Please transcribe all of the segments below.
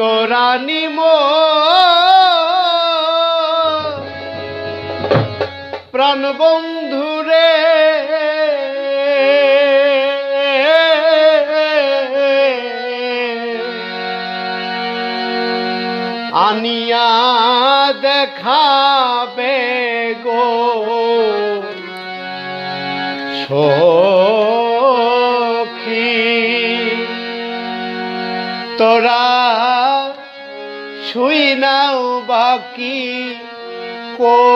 তোরা নিম প্রাণ বন্ধুরে আনিয়া দেখাবে গো। সখী তোরা শুই নাও বাকি করবে।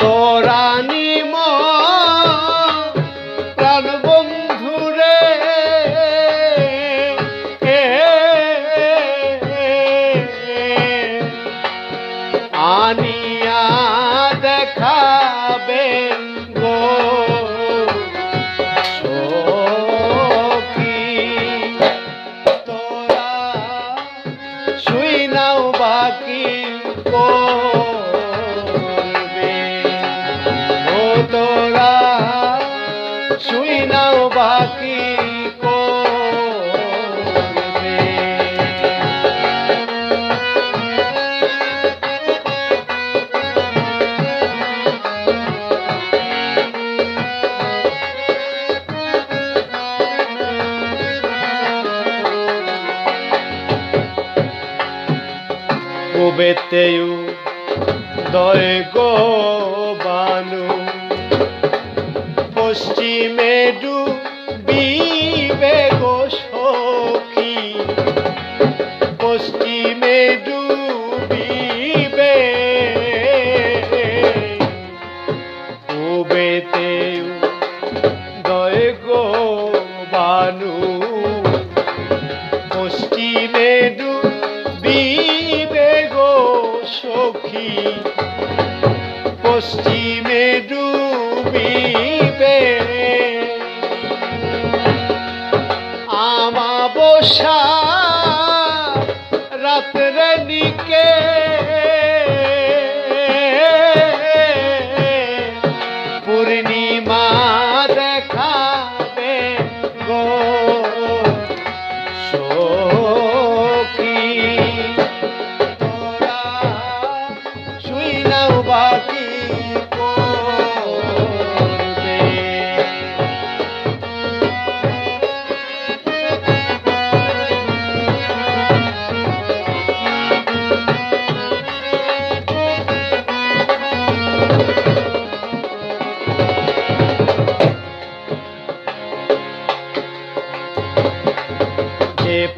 তোরা বাকি কুবেতেউ দয় গো বানু। পশ্চিমে ডুবিবে গো সখী। পশ্চিমে ডুবিবে কুবেতেউ দয় গো বানু। পশ্চিমে ডুবিবে আমাবসা রাত্রে নিকে। পূর্ণিমা দেখাবে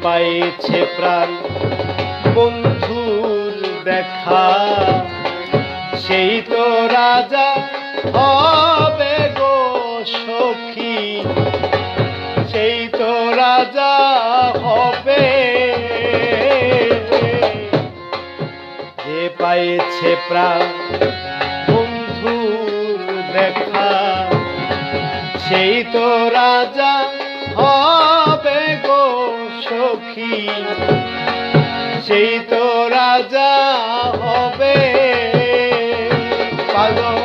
পাইছে প্রাণ। বন্ধুর দেখা, সেই তো রাজা হবে গো সখী। সেই তো রাজা হবে। যে পাইছে প্রাণ, বন্ধুর দেখা, সেই তো রাজা হবে সখী সেই তো রাজা হবে। পাগল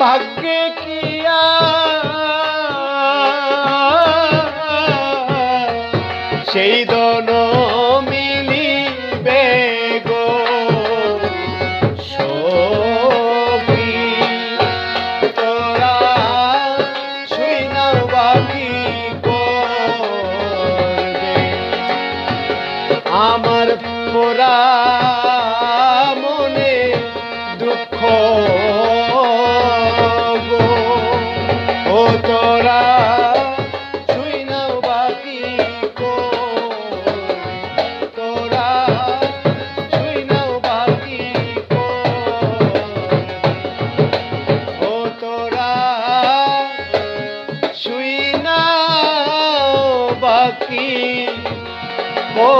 ভাগ্যে কিয়া সেই দন পোড়া মনে দুঃখ ও তোরা বাকি ও